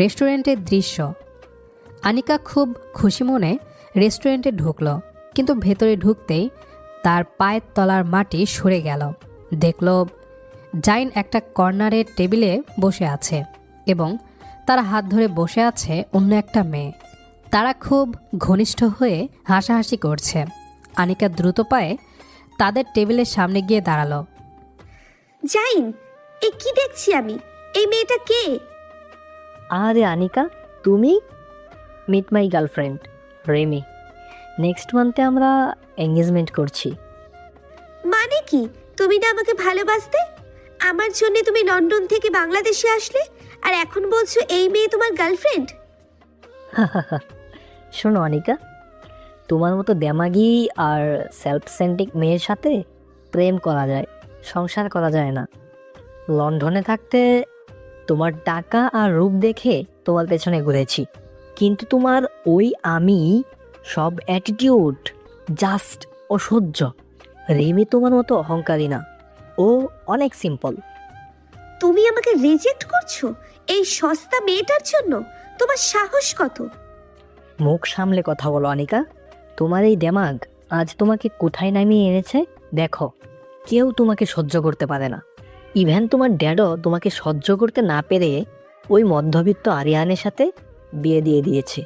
রেস্টুরেন্টের দৃশ্য। আনিকা খুব খুশি মনে রেস্টুরেন্টে ঢুকলো, কিন্তু ভেতরে ঢুকতেই তার পায়ের তলার মাটি সরে গেল। দেখল জাইন একটা কর্নারের টেবিলে বসে আছে এবং তার হাত ধরে বসে আছে অন্য একটা মেয়ে। তারা খুব ঘনিষ্ঠ হয়ে হাসাহাসি করছে। আনিকা দ্রুত পায়ে তাদের টেবিলের সামনে গিয়ে দাঁড়াল। জাইন, এ কি দেখছি আমি? এই মেয়েটা কে? আরে আনিকা তুমি? Meet my girlfriend Remi next মান্থে আমরা এঙ্গেজমেন্ট করছি। মানে কি? তুমি না আমাকে ভালোবাসতে? আমার জন্য তুমি লন্ডন থেকে বাংলাদেশে আসলে আর এখন বলছো এই মেয়ে তোমার গার্লফ্রেন্ড শোনো অনিকা তোমার মতো দেমাগি আর সেলফ সেন্টিক মেয়ের সাথে প্রেম করা যায় সংসার করা যায় না। লন্ডনে থাকতে তোমার টাকা আর রূপ দেখে তোমার পেছনে ঘুরেছি। কিন্তু তোমার ওই আমি সব অ্যাটিটিউড জাস্ট অসহ্য। রেমি তোমার মতো অহংকারী না। ও অনেক সিম্পল তুমি আমাকে রিজেক্ট করছ এই সস্তা মেয়েটার জন্য? তোমার সাহস কত? মুখ সামলে কথা বলো অনিকা। তোমার এই দেমাগ আজ তোমাকে কোথায় নামিয়ে এনেছে? দেখো। কেউ তোমাকে সহ্য করতে পারে না। ইভেন তোমার ড্যাডও তোমাকে সহ্য করতে না পেরে ওই মধ্যবিত্ত আরিয়ানের সাথে বিয়ে দিয়ে দিয়েছে।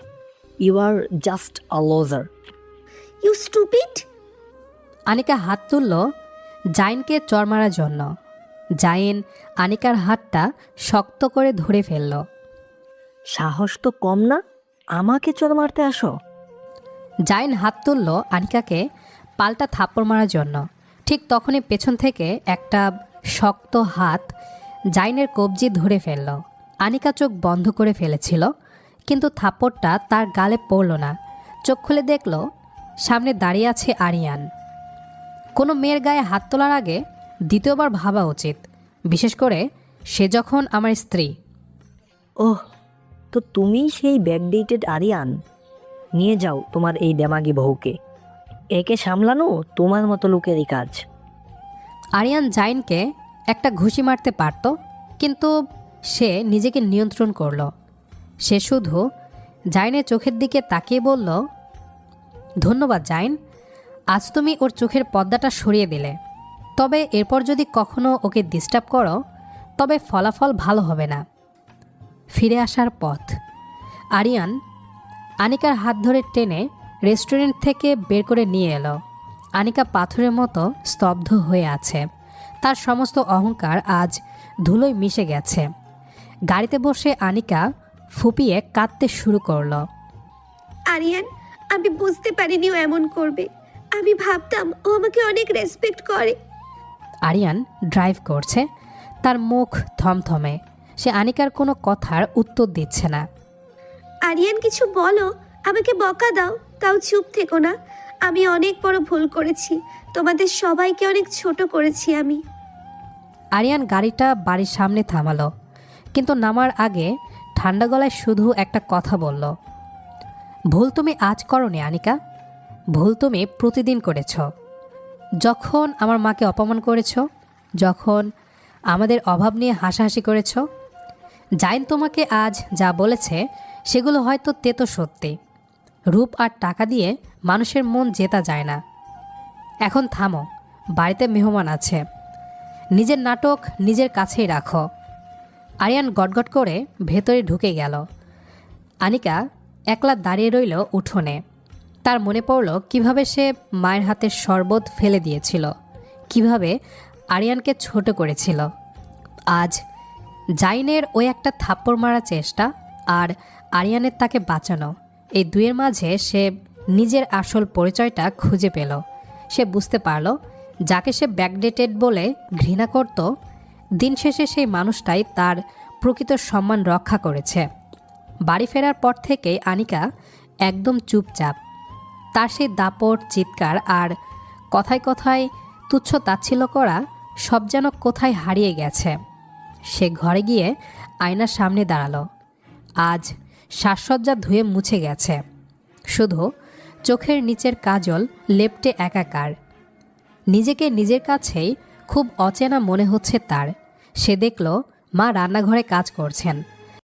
You are just a loser you stupid Anika হাত তুলল জাইনকে চর মারার জন্য। জাইন আনিকার হাতটা শক্ত করে ধরে ফেলল। সাহস তো কম না আমাকে চর মারতে আসো। জাইন হাত তুলল আনিকাকে পাল্টা থাপ্পড় মারার জন্য। ঠিক তখনই পেছন থেকে একটা শক্ত হাত জাইনের কবজি ধরে ফেলল। আনিকা চোখ বন্ধ করে ফেলেছিল, কিন্তু থাপ্পড়টা তার গালে পড়ল না। চোখ খুলে দেখল, সামনে দাঁড়িয়ে আছে আরিয়ান। কোনো মেয়ের গায়ে হাত তোলার আগে দ্বিতীয়বার ভাবা উচিত, বিশেষ করে সে যখন আমার স্ত্রী। ওহ, তো তুমি সেই ব্যাকডেটেড আরিয়ান। নিয়ে যাও তোমার এই দেমাগি বউকে। একে সামলানো তোমার মতো লোকেরই কাজ। আরিয়ান জাইনকে একটা ঘুষি মারতে পারত, কিন্তু সে নিজেকে নিয়ন্ত্রণ করল। সে শুধু জাইনের চোখের দিকে তাকিয়ে বলল, ধন্যবাদ জাইন, আজ তুমি ওর চোখের পর্দাটা সরিয়ে দিলে। তবে এরপর যদি কখনো ওকে ডিস্টার্ব করো, তবে ফলাফল ভালো হবে না। ফিরে আসার পথ। আরিয়ান আনিকার হাত ধরে টেনে রেস্টুরেন্ট থেকে বের করে নিয়ে এলো। আনিকা পাথরের মতো স্তব্ধ হয়ে আছে। তার সমস্ত অহংকার আজ ধুলোয় মিশে গেছে। গাড়িতে বসে আনিকা ফুপিয়ে কাঁদতে শুরু করল। আরিয়ান আমি বুঝতে পারিনি ও এমন করবে। আমি ভাবতাম ও আমাকে অনেক রেসপেক্ট করে। আরিয়ান ড্রাইভ করছে। তার মুখ থমথমে। সে আনিকার কোনো কথার উত্তর দিচ্ছে না। আরিয়ান কিছু বলো। আমাকে বকা দাও। তাও চুপ থেকো না। আমি অনেক বড় ভুল করেছি। তোমাদের সবাইকে অনেক ছোট করেছি আমি। আরিয়ান গাড়িটা বাড়ির সামনে থামালো, কিন্তু নামার আগে ঠান্ডা গলায় শুধু একটা কথা বলল, ভুল তুমি আজ করনি, আনিকা। ভুল তুমি প্রতিদিন করেছ। যখন আমার মাকে অপমান করেছ, যখন আমাদের অভাব নিয়ে হাসাহাসি করেছ, জাইন তোমাকে আজ যা বলেছে, সেগুলো হয়তো তেতো সত্যি। রূপ আর টাকা দিয়ে মানুষের মন জেতা যায় না। এখন থামো, বাড়িতে মেহমান আছে। নিজের নাটক নিজের কাছেই রাখো। আরিয়ান গটগট করে ভেতরে ঢুকে গেল। আনিকা একলা দাঁড়িয়ে রইল উঠোনে। তার মনে পড়ল কীভাবে সে মায়ের হাতের শরবত ফেলে দিয়েছিল, কীভাবে আরিয়ানকে ছোট করেছিল। আজ জাইনের ওই একটা থাপ্পড় মারার চেষ্টা আর আরিয়ানের তাকে বাঁচানো। এই দুয়ের মাঝে সে নিজের আসল পরিচয়টা খুঁজে পেল। সে বুঝতে পারল, যাকে সে ব্যাকডেটেড বলে ঘৃণা করত, দিন শেষে সেই মানুষটাই তার প্রকৃত সম্মান রক্ষা করেছে। বাড়ি ফেরার পর থেকেই আনিকা একদম চুপচাপ। তার সেই দাপট, চিৎকার আর কথায় কথায় তুচ্ছ তাচ্ছিল্য করা সব যেন কোথায় হারিয়ে গেছে। সে ঘরে গিয়ে আয়নার সামনে দাঁড়াল। আজ সাজসজ্জা ধুয়ে মুছে গেছে। শুধু চোখের নিচের কাজল লেপটে একাকার। নিজেকে নিজের কাছেই খুব অচেনা মনে হচ্ছে তার। সে দেখল, মা রান্নাঘরে কাজ করছেন।